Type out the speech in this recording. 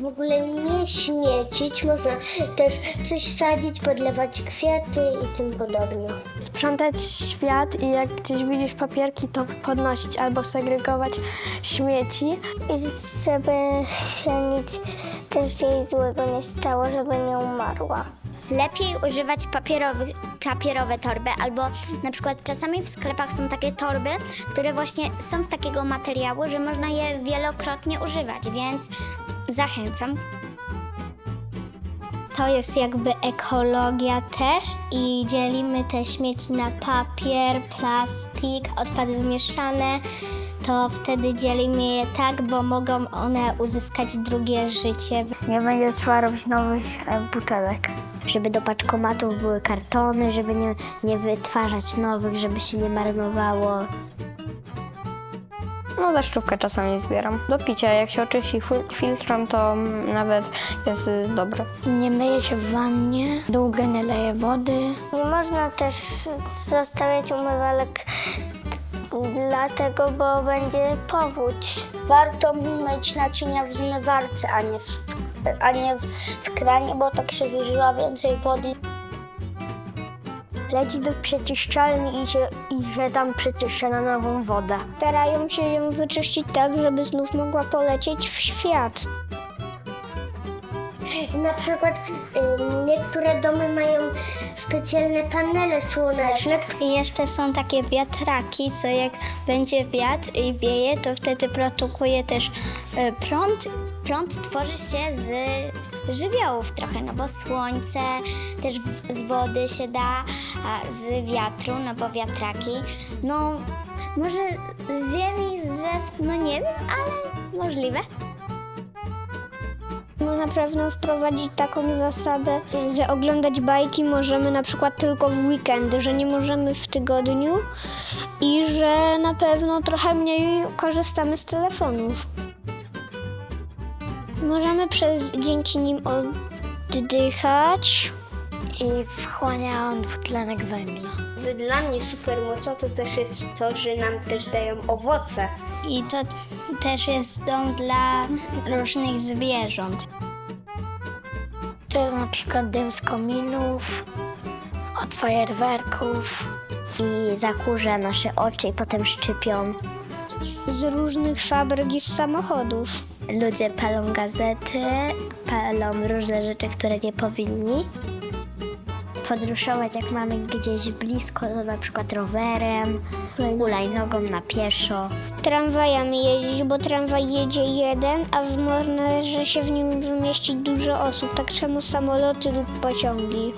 W ogóle nie śmiecić, można też coś sadzić, podlewać kwiaty i tym podobnie. Sprzątać świat i jak gdzieś widzisz papierki, to podnosić albo segregować śmieci. I żeby się nic też jej złego nie stało, żeby nie umarła. Lepiej używać papierowych, papierowe torby, albo na przykład czasami w sklepach są takie torby, które właśnie są z takiego materiału, że można je wielokrotnie używać, więc zachęcam. To jest jakby ekologia też i dzielimy te śmieci na papier, plastik, odpady zmieszane. To wtedy dzielimy je tak, bo mogą one uzyskać drugie życie. Nie będzie trzeba robić nowych e, butelek. żeby do paczkomatów były kartony, żeby nie, nie wytwarzać nowych, żeby się nie marnowało. No deszczówkę czasami zbieram. Do picia, jak się oczyści fil- filtrem, to nawet jest dobre. Nie myje się w wannie, długo nie leje wody. Nie można też zostawiać umywalek dlatego, bo będzie powódź. Warto myć naczynia w zmywarce, a nie w, a nie w, w kranie, bo tak się zużywa więcej wody. Leci do przeczyszczalni i się, i się tam przeczyszcza na nową wodę. Starają się ją wyczyścić tak, żeby znów mogła polecieć w świat. Na przykład ym, niektóre domy mają specjalne panele słoneczne, I jeszcze są takie wiatraki, co jak będzie wiatr i wieje, to wtedy produkuje też e, prąd. Prąd tworzy się z żywiołów trochę, no bo słońce też z wody się da, a z wiatru, no bo wiatraki. No może z ziemi, z drzew, no nie wiem, ale możliwe. No na pewno wprowadzić taką zasadę, że oglądać bajki możemy na przykład tylko w weekendy, że nie możemy w tygodniu i że na pewno trochę mniej korzystamy z telefonów. Możemy przez, dzięki nim oddychać. I wchłania on dwutlenek węgla. Dla mnie super mocno to też jest to, że nam też dają owoce. I to też jest dom dla różnych zwierząt. To jest na przykład dym z kominów, od fajerwerków. I zakurza nasze oczy i potem szczypią. Z różnych fabryk i z samochodów. Ludzie palą gazety, palą różne rzeczy, które nie powinni. Podróżować jak mamy gdzieś blisko, to na przykład rowerem, hulajnogą na pieszo. Tramwajami jeździć, bo tramwaj jedzie jeden, a w może się w nim wymieścić dużo osób. Tak samo samoloty lub pociągi.